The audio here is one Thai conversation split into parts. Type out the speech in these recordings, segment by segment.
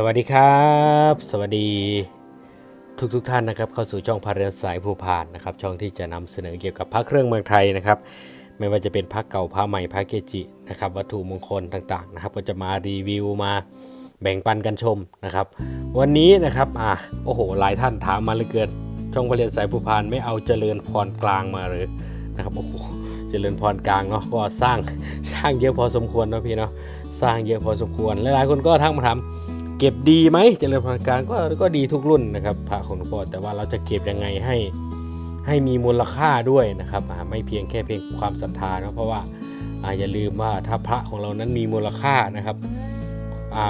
สวัสดีครับ สวัสดีทุกทุกท่านนะครับเข้าสู่ช่องพาเรือนสายภูพานนะครับช่องที่จะนำเสนอเกี่ยวกับพระเครื่องเมืองไทยนะครับไม่ว่าจะเป็นพระเก่าพระใหม่พระเกจินะครับวัตถุมงคลต่างๆนะครับก็จะมารีวิวมาแบ่งปันกันชมนะครับ วันนี้นะครับอะโอ้โหหลายท่านถามมาเหลือเกินช่องพาเรือนสายภูพานไม่เอาเจริญพรกลางมาเลยนะครับโอ้โหเจริญพรกลางเนาะก็สร้างสร้างเยอะพอสมควรเนาะพี่เนาะสร้างเยอะพอสมควรหลายๆคนก็ทักมาถาม เก็บดีไหมเจริญพรการก็ก็ดีทุกรุ่นนะครับพระของหลวงพ่อแต่ว่าเราจะเก็บยังไงให้ให้มีมูลค่าด้วยนะครับไม่เพียงแค่เพียงความศรัทธานะเพราะว่าอย่าลืมว่าถ้าพระของเรานั้นมีมูลค่านะครับ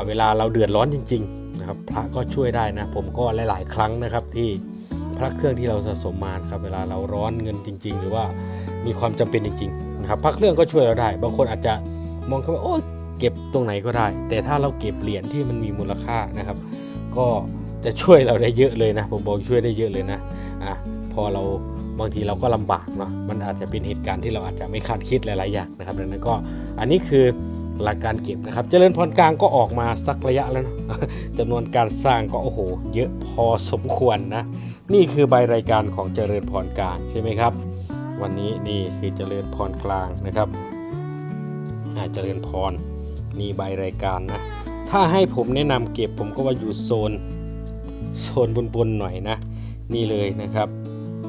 เวลาเราเดือดร้อนจริงๆนะครับพระก็ช่วยได้นะผมก็หลาย ๆ ครั้งนะครับที่พระเครื่องที่เราสะสมมาครับเวลาเราร้อนเงินจริง ๆ หรือว่ามีความจำเป็นจริงๆนะครับพระเครื่องก็ช่วยเราได้ บางคนอาจจะมองเข้าไปโอ้ย เก็บตรงไหนก็ได้ แต่ถ้าเราเก็บเหรียญที่มันมีมูลค่านะครับ ก็จะช่วยเราได้เยอะเลยนะ ผมบอกช่วยได้เยอะเลยนะอะพอเราบางทีเราก็ลำบากเนาะมันอาจจะเป็นเหตุการณ์ที่เราอาจจะไม่คาดคิดหลายๆอย่างนะครับดังนั้นก็อันนี้คือหลักการเก็บนะครับ เจริญพรกลางก็ออกมาสักระยะแล้วนะจำนวนการสร้างก็โอ้โห เยอะพอสมควรนะ นี่คือใบรายการของเจริญพรกลางใช่ไหมครับ วันนี้นี่คือเจริญพรกลางนะครับเจริญพร นี่ใบรายการนะ ถ้าให้ผมแนะนำเก็บผมก็ว่าอยู่โซน โซนบนๆหน่อยนะ นี่เลยนะครับ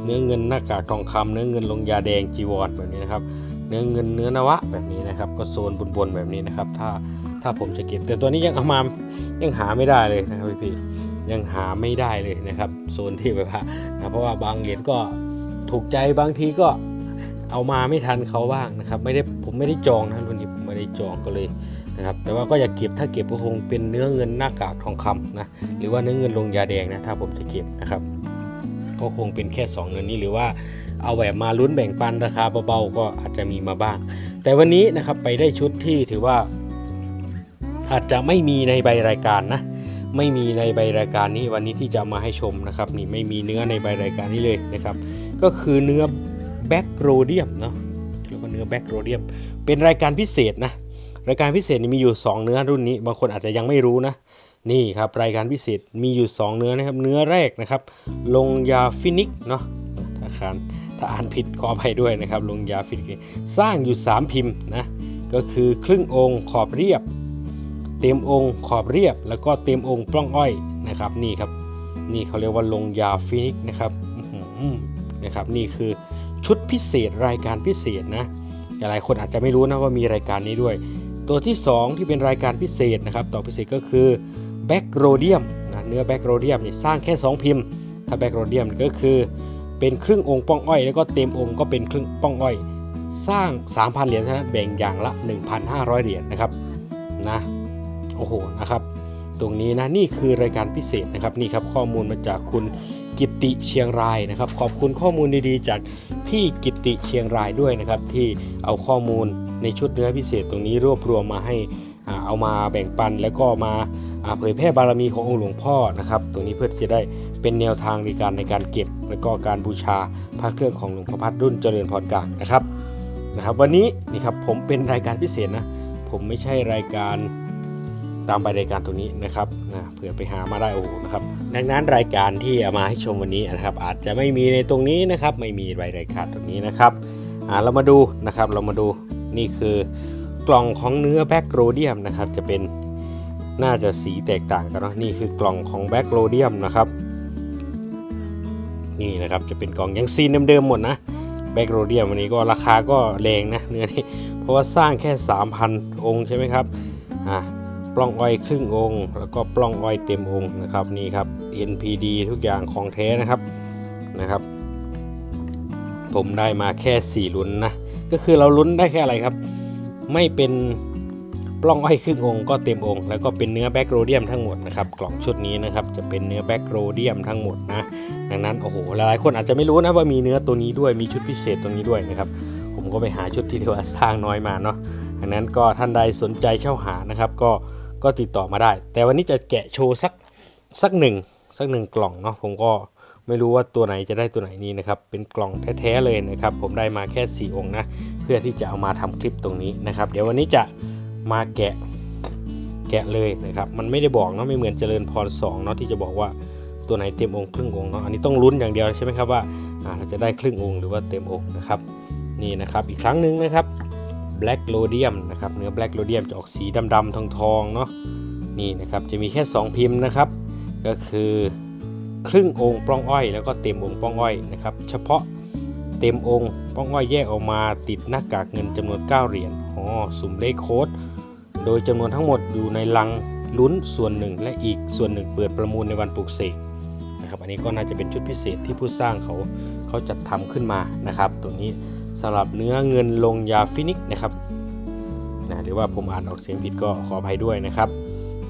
เนื้อเงินหน้ากากทองคำเนื้อเงินลงยาแดงจีวรแบบนี้นะครับ เนื้อเงินเนื้อนวะแบบนี้นะครับ ก็โซนบนๆแบบนี้นะครับ ถ้าถ้าผมจะเก็บ แต่ตัวนี้ยังเอามายังหาไม่ได้เลยนะครับพี่ยังหาไม่ได้เลยนะครับโซนที่แบบว่านะเพราะว่าบางเหรียญก็ถูกใจบางทีก็เอามาไม่ทันเขาบ้างนะครับ ไม่ได้ผมไม่ได้จองนะรุ่นนี้ผมไม่ได้จองก็เลย นะครับแต่ว่าก็อย่าเก็บถ้าเก็บก็คงเป็นเนื้อเงินหน้ากากทองคำนะหรือว่าเนื้อเงินลงยาแดงนะถ้าผมจะเก็บนะครับก็คงเป็นแค่ 2เงินนี้หรือว่าเอาแบบมาลุ้นแบ่งปันราคาเบาๆก็อาจจะมีมาบ้าง แต่วันนี้นะครับไปได้ชุดที่ถือว่า อาจจะไม่มีในใบรายการนะ ไม่มีในใบรายการนี้วันนี้ที่จะมาให้ชมนะครับ นี่ไม่มีเนื้อในใบรายการนี้เลยนะครับ ก็คือเนื้อแบ็กโรเดียมเนาะเรียกว่าเนื้อแบ็กโรเดียมเป็นรายการพิเศษนะ รายการพิเศษนี่มีอยู่ 2 เนื้อรุ่นนี้ บางคนอาจจะยังไม่รู้นะ นี่ครับรายการพิเศษมีอยู่ 2 เนื้อนะครับ เนื้อแรกนะครับ ลงยาฟินิกเนาะถ้าอ่านถ้าอ่านผิดขออภัยด้วยนะครับ ลงยาฟินิกสร้างอยู่ 3 พิมพ์นะก็คือครึ่งองค์ขอบเรียบ เต็มองค์ขอบเรียบ แล้วก็เต็มองค์ปล้องอ้อยนะครับนี่ครับ นี่เขาเรียกว่าลงยาฟินิกนะครับนะครับนี่คือชุดพิเศษรายการพิเศษนะหลายคนอาจจะไม่รู้นะว่ามีรายการนี้ด้วย ตัวที่ 2 ที่เป็นรายการพิเศษนะครับต่อพิเศษก็คือแบ็กโรเดียมนะเนื้อแบ็กโรเดียมนี่สร้างแค่ 2 พิมพ์ ถ้าแบ็กโรเดียมก็คือเป็นครึ่งองค์ป้องอ้อยแล้วก็เต็มองค์ก็เป็นครึ่งป้องอ้อย สร้าง 3,000 เหรียญนั้นแบ่งอย่างละ 1,500 เหรียญนะครับนะโอ้โหนะครับตรงนี้นะนี่คือรายการพิเศษนะครับนี่ครับข้อมูลมาจากคุณกิติเชียงรายนะครับ ขอบคุณข้อมูลดีๆ จากพี่กิติเชียงรายด้วยนะครับ ที่เอาข้อมูล ในชุดเนื้อพิเศษตรงนี้รวบรวมมาให้เอามาแบ่งปันแล้วก็มาเผยแพร่บารมีขององค์หลวงพ่อนะครับตรงนี้เพื่อที่จะได้เป็นแนวทางในการในการเก็บ แล้วก็การบูชาพระเครื่องของหลวงพ่อพัดรุ่นเจริญพรกลางนะครับนะครับ วันนี้นี่ครับผมเป็นรายการพิเศษนะผมไม่ใช่รายการตามใบรายการตัวนี้นะครับนะเผื่อไปหามาได้โอ้โหนะครับดังนั้นรายการที่เอามาให้ชมวันนี้นะครับ อาจจะไม่มีในตรงนี้นะครับ ไม่มีใบรายการตรงนี้นะครับอ่าเรามาดูนะครับเรามาดู นี่คือกล่องของเนื้อแบ็กโรเดียมนะครับ จะเป็นน่าจะสีแตกต่างกันเนาะนี่คือกล่องของแบ็กโรเดียมนะครับ นี่นะครับจะเป็นกล่องยังซีนเดิมๆหมดนะแบ็กโรเดียมวันนี้ก็ราคาก็แรงนะเนื้อนี้เพราะว่าสร้างแค่ 3,000 องค์ใช่ไหมครับอ่าปล้องอ้อยครึ่งองค์ แล้วก็ปล้องอ้อยเต็มองค์นะครับนี่ครับ NPD ทุกอย่างของแท้นะครับนะครับ ผมได้มาแค่ 4 ลุ้นนะ ก็คือเราลุ้นได้แค่อะไรครับ ไม่เป็นปล้องอ้อยครึ่งองค์ก็เต็มองค์ แล้วก็เป็นเนื้อแบ็กโรเดียมทั้งหมดนะครับกล่องชุดนี้นะครับจะเป็นเนื้อแบ็กโรเดียมทั้งหมดนะดังนั้นโอ้โหหลายๆคนอาจจะไม่รู้นะว่ามีเนื้อตัวนี้ด้วยมีชุดพิเศษตรงนี้ด้วยนะครับผมก็ไปหาชุดที่เรียกว่าสร้างน้อยมาเนาะดังนั้นก็ท่านใดสนใจเช่าหานะครับก็ก็ติดต่อมาได้ แต่วันนี้จะแกะโชว์สักสักหนึ่งสักหนึ่งกล่องเนาะผมก็ ไม่รู้ว่าตัวไหนจะได้ตัวไหนนี้นะครับ เป็นกล่องแท้ๆเลยนะครับ ผมได้มาแค่ 4 องค์นะ เพื่อที่จะเอามาทำคลิปตรงนี้นะครับ เดี๋ยววันนี้จะมาแกะแกะเลยนะครับ มันไม่ได้บอกเนาะไม่เหมือนเจริญพร2เนาะที่จะบอกว่าตัวไหนเต็มองค์ครึ่งองค์เนาะ อันนี้ต้องลุ้นอย่างเดียวใช่ไหมครับว่าอ่าเราจะได้ครึ่งองค์หรือว่าเต็มองค์นะครับ นี่นะครับอีกครั้งหนึ่งนะครับ Black Rhodium นะครับเนื้อ Black Rhodium จะออกสีดำๆทองๆเนาะนี่นะครับจะมีแค่ 2 พิมพ์นะครับ ก็คือ ครึ่งองค์ปล้องอ้อย แล้วก็เต็มองค์ปล้องอ้อยนะครับเฉพาะเต็มองค์ปล้องอ้อยแยกออกมาติดหน้ากากเงินจำนวน 9 เหรียญอ๋อสุ่มเลขโค้ดโดยจำนวนทั้งหมดอยู่ในลังลุ้นส่วนหนึ่ง และอีกส่วนหนึ่งเปิดประมูลในวันปลุกเสกนะครับอันนี้ก็น่าจะเป็นชุดพิเศษที่ผู้สร้างเขาเขาจัดทำขึ้นมานะครับตัวนี้สำหรับเนื้อเงินลงยาฟินิกนะครับนะหรือว่าผมอ่านออกเสียงผิดก็ขออภัยด้วยนะครับ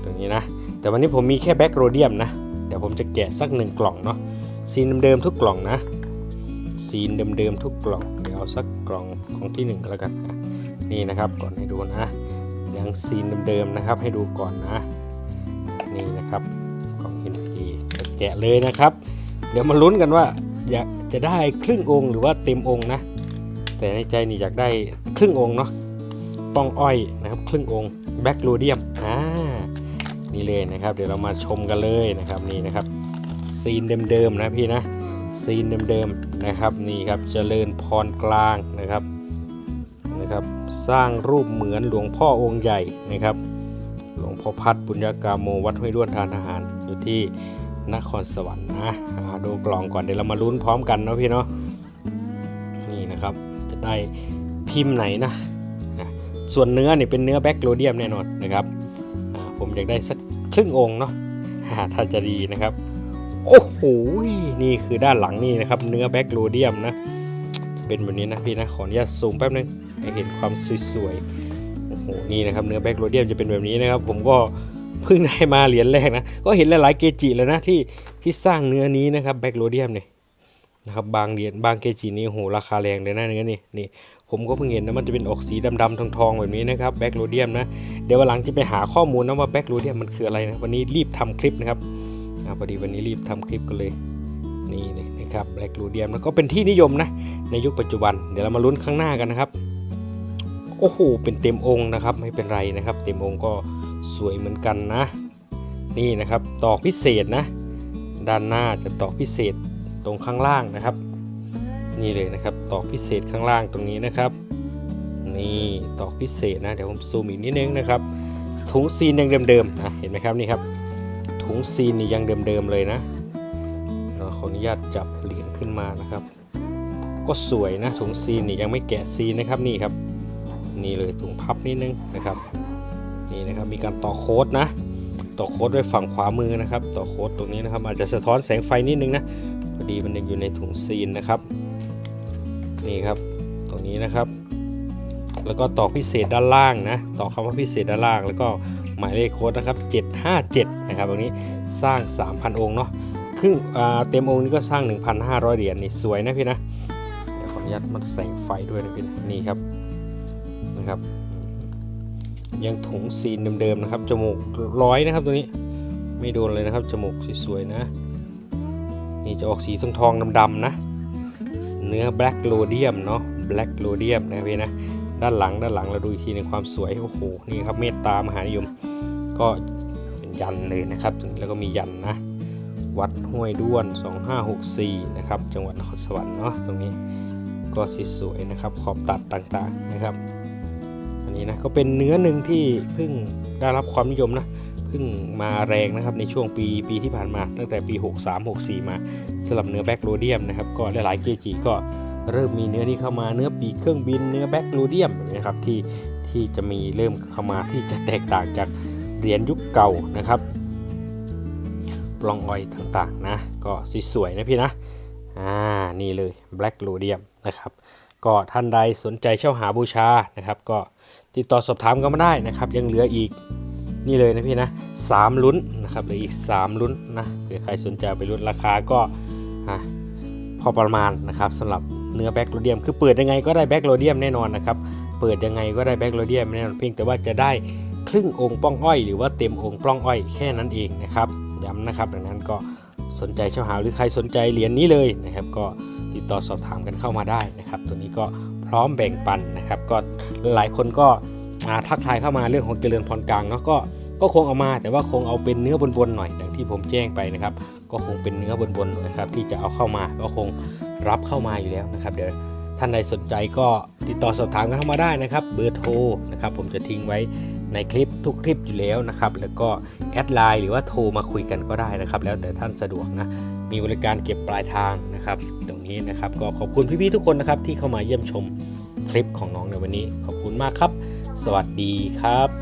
ตรงนี้นะ แต่วันนี้ผมมีแค่แบ็กโรเดียมนะ เดี๋ยวผมจะแกะสักหนึ่งกล่องเนาะซีนเดิมๆทุกกล่องนะซีนเดิมๆทุกกล่องเดี๋ยวเอาสักกล่องของที่หนึ่งแล้วกันอะนี่นะครับก่อนให้ดูนะยังซีนเดิมๆนะครับให้ดูก่อนนะนี่นะครับกล่องเอ็นพีจะแกะเลยนะครับ เดี๋ยวมาลุ้นกันว่าอยากจะได้ครึ่งองค์หรือว่าเต็มองค์นะ แต่ในใจนี่อยากได้ครึ่งองค์เนาะป้องอ้อยนะครับครึ่งองค์แบ็กโรเดียม นี่เลยนะครับ เดี๋ยวเรามาชมกันเลยนะครับนี่นะครับซีนเดิมๆนะพี่นะซีนเดิมๆนะครับนี่ครับเจริญพรกลางนะครับนะครับ สร้างรูปเหมือนหลวงพ่อองค์ใหญ่นะครับ หลวงพ่อพัดบุญญากาโมวัดห้วยด้วนทานทหารอยู่ที่นครสวรรค์นะอ่าดูกล่องก่อนเดี๋ยวเรามาลุ้นพร้อมกันเนาะพี่เนาะนี่นะครับจะได้พิมพ์ไหนนะส่วนเนื้อเนี่ยเป็นเนื้อแบ็กโรเดียมแน่นอนนะครับอ่าผมอยากได้สัก ครึ่งองค์เนาะถ้าจะดีนะครับ โอ้โหนี่คือด้านหลังนี่นะครับ เนื้อแบ็กโรเดียมนะ เป็นแบบนี้นะพี่นะ ขออนุญาตซูมแป๊บนึงให้เห็นความสวยๆโอ้โหนี่นะครับเนื้อแบ็กโรเดียมจะเป็นแบบนี้นะครับ ผมก็เพิ่งได้มาเหรียญแรกนะ ก็เห็นหลายๆเกจิแล้วนะที่ที่สร้างเนื้อนี้นะครับแบ็กโรเดียมเนี่ยนะครับบางเหรียญบางเกจินี่โอ้โหราคาแรงเลยนะเนื้อนี่นี่ ผมก็เพิ่งเห็นนะมันจะเป็นออกสีดำๆทองๆแบบนี้นะครับแบ็กโรเดียมนะเดี๋ยววันหลังจะไปหาข้อมูลนะว่าแบ็กโรเดียมมันคืออะไรนะวันนี้รีบทำคลิปนะครับอ่าพอดีวันนี้รีบทำคลิปกันเลยนี่เลยนะครับแบ็กโรเดียมแล้วก็เป็นที่นิยมนะในยุคปัจจุบัน เดี๋ยวเรามาลุ้นข้างหน้ากันนะครับโอ้โหเป็นเต็มองค์นะครับไม่เป็นไรนะครับ เต็มองค์ก็สวยเหมือนกันนะ นี่นะครับตอกพิเศษนะ ด้านหน้าจะตอกพิเศษตรงข้างล่างนะครับ นี่เลยนะครับ ตอกพิเศษข้างล่างตรงนี้นะครับ นี่ตอกพิเศษนะเดี๋ยวผมซูมอีกนิดนึงนะครับ ถุงซีนยังเดิมๆนะเห็นไหมครับนี่ครับ ถุงซีนนี่ยังเดิมๆเลยนะเราขออนุญาตจับเหรียญขึ้นมานะครับ ก็สวยนะถุงซีนนี่ยังไม่แกะซีนนะครับนี่ครับ นี่เลยถุงพับนิดนึงนะครับนี่นะครับมีการต่อโค้ดนะต่อโค้ดไว้ฝั่งขวามือนะครับ ต่อโค้ดตรงนี้นะครับ อาจจะสะท้อนแสงไฟนิดนึงนะพอดีมันยังอยู่ในถุงซีนนะครับ นี่ครับตรงนี้นะครับ แล้วก็ต่อพิเศษด้านล่างนะต่อคำว่าพิเศษด้านล่าง แล้วก็หมายเลขโค้ดนะครับ 757 นะครับตรงนี้สร้าง 3,000 องค์เนาะครึ่งเต็มองค์นี้ก็สร้าง 1,500 เหรียญนี่สวยนะพี่นะเดี๋ยวขออนุญาตมันแสงไฟด้วยนะพี่นะนี่ครับนะครับ ยังถุงซีนเดิมๆนะครับจมูกร้อยนะครับตัวนี้ไม่โดนเลยนะครับจมูกสวยๆนะ นี่จะออกสีทองทองๆดำๆนะ เนื้อ Black Rhodium เนาะ Black Rhodium นะพี่นะด้านหลังด้านหลังเราดูอีกทีในความสวยโอ้โหนี่ครับเมตตามหานิยม ก็เป็นยันเลยนะครับตรงแล้วก็มียันนะ วัดห้วยด้วน 2564 นะครับ จังหวัดนครสวรรค์เนาะตรงนี้ก็สีสวยนะครับ ขอบตัดต่างๆนะครับ อันนี้นะก็เป็นเนื้อหนึ่งที่เพิ่งได้รับความนิยมนะ เพิ่งมาแรงนะครับในช่วงปีปีที่ผ่านมา ตั้งแต่ปี 63 64 มาสำหรับเนื้อแบ็กโรเดียมนะครับก็หลายๆเกจิก็เริ่มมีเนื้อนี้เข้ามาเนื้อปีกเครื่องบินเนื้อแบ็กโรเดียมนะครับที่ที่จะมีเริ่มเข้ามาที่จะแตกต่างจากเหรียญยุคเก่านะครับปล่องออยต่างๆนะก็สวยๆนะพี่นะอ่านี่เลยแบล็กโรเดียมนะครับก็ท่านใดสนใจเช่าหาบูชานะครับ ก็ติดต่อสอบถามกันมาได้นะครับ ยังเหลืออีก นี่เลยนะพี่นะสามลุ้นนะครับเหลืออีก 3 ลุ้นนะเผื่อใครสนใจไปลุ้นราคาก็พอประมาณนะครับสำหรับเนื้อแบ็กโรเดียมคือเปิดยังไงก็ได้แบ็กโรเดียมแน่นอนนะครับเปิดยังไงก็ได้แบ็กโรเดียมแน่นอนเพียงแต่ว่าจะได้ครึ่งองค์ป้องอ้อย หรือว่าเต็มองค์ป้องอ้อยแค่นั้นเองนะครับย้ำนะครับดังนั้นก็สนใจเช่าหาหรือใครสนใจเหรียญนี้เลยนะครับ ก็ติดต่อสอบถามกันเข้ามาได้นะครับ ตัวนี้ก็พร้อมแบ่งปันนะครับ ก็หลายคนก็ อ่าทักทายเข้ามาเรื่องของเจริญพรกลางเนาะก็ก็คงเอามาแต่ว่าคงเอาเป็นเนื้อบนๆหน่อยอย่างที่ผมแจ้งไปนะครับ ก็คงเป็นเนื้อบนๆหน่อยนะครับ ที่จะเอาเข้ามาก็คงรับเข้ามาอยู่แล้วนะครับ เดี๋ยวท่านใดสนใจก็ติดต่อสอบถามกันเข้ามาได้นะครับ เบอร์โทรนะครับผมจะทิ้งไว้ในคลิปทุกคลิปอยู่แล้วนะครับแล้วก็แอดไลน์หรือว่าโทรมาคุยกันก็ได้นะครับแล้วแต่ท่านสะดวกนะมีบริการเก็บปลายทางนะครับ ตรงนี้นะครับก็ขอบคุณพี่ๆทุกคนนะครับที่เข้ามาเยี่ยมชมคลิปของน้องในวันนี้ ขอบคุณมากครับ สวัสดีครับ